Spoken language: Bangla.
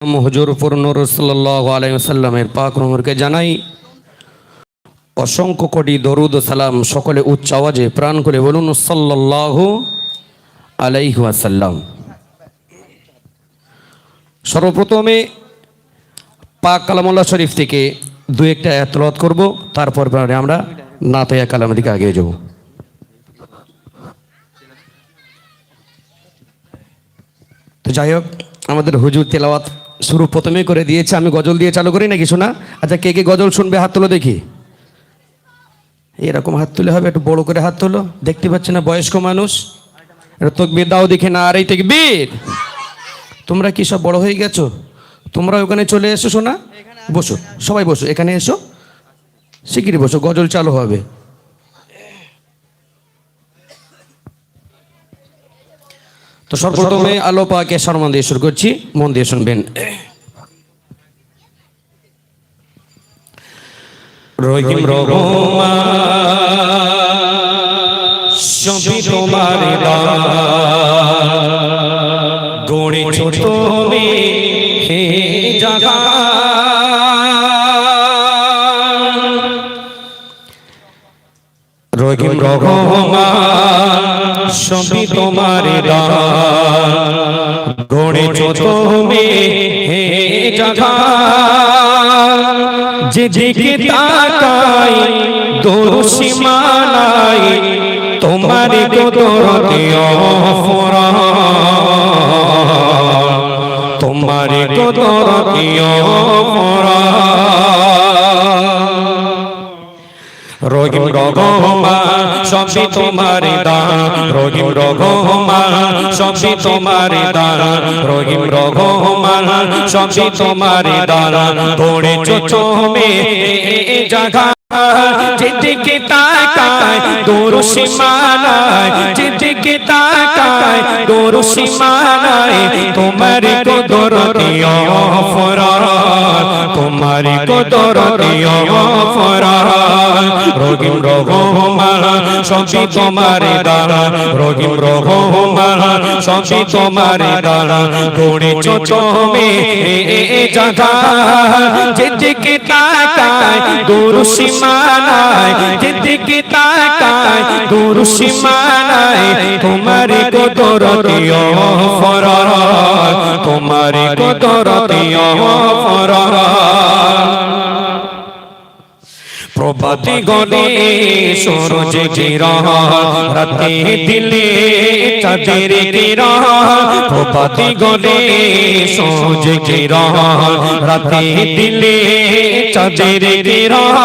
হুজুর পূর্ণ রসল্লাহ আলাইসাল্লামের পাক রুমরকে জানাই, অসংখ্য কোটি দরুদ সালাম সকলে উচ্চ আওয়াজে প্রাণ করে বলুন সাল্লাহ আলাইহাসাল্লাম সর্বপ্রথমে পাক কালামুল্লাহ শরীফ থেকে দু একটা এতলত করব, তারপর পরে আমরা নাতয়া কালামের দিকে আগে যাব। তো যাই হোক, আমাদের হুজুর তেলাওয়াত শুরু প্রথমে করে দিয়েছে, আমি গজল দিয়ে চালু করি নাকি শোনা? আচ্ছা কে কে গজল শুনবে, হাত তুলো দেখি। এরকম হাত তুলে হবে, একটু বড় করে হাত তুলো। দেখতে পাচ্ছি না, বয়স্ক মানুষ। এটা তকবির দাও দেখে না, আর এই তকবির। তোমরা কি সব বড় হয়ে গেছো? তোমরা ওখানে চলে এসো শোনা। বসো, সবাই বসো, এখানে এসো। শিগগিরই বসো, গজল চালু হবে। তো সর্বপ্রথমে আলো পাকে সম্মান দিয়ে শুরু করছি মন দিয়ে শুনবেন। রহিম রহমা সবই তোমার গড়েছ ছোট হে জাগা রহিম রহমা সবই তোমার গড়েছ তুমি হে জাগা। যেদিকে তাকাই, দোষী মানাই, তোমার কদরতে অফরা তোমার কদরতে অফরা রহিম রঘমা, সবই তোমার দান। রহিম রঘমা, সবই তোমার দান। রহিম রঘমা, সবই তোমার দান। তোড়ে চোচমে জাগা, যেদিকে তাকায় দূর সীমানায়, যেদিকে তাকায় দূর সীমানায়, তোমার কদরতি অফরার তোমার কদরতি অফরার রহিম রঘমা সবই তোমার দানা। রহিম রঘমা সবই তোমার দানা। তোড়ে চোচমে জাগা। যেদিকে তাকায় দূর সীমানায়, যেদিকে তাকায় দূর সীমানায় তোমার কদরতি অফরার তোমার কদরতি অফরার। প্রভাতি গলে সূরজ কিরণ রাতে দিলে চাঁদের কিরণ প্রভাতি গলে সূরজ কিরণ রাতে দিলে চাঁদের কিরণ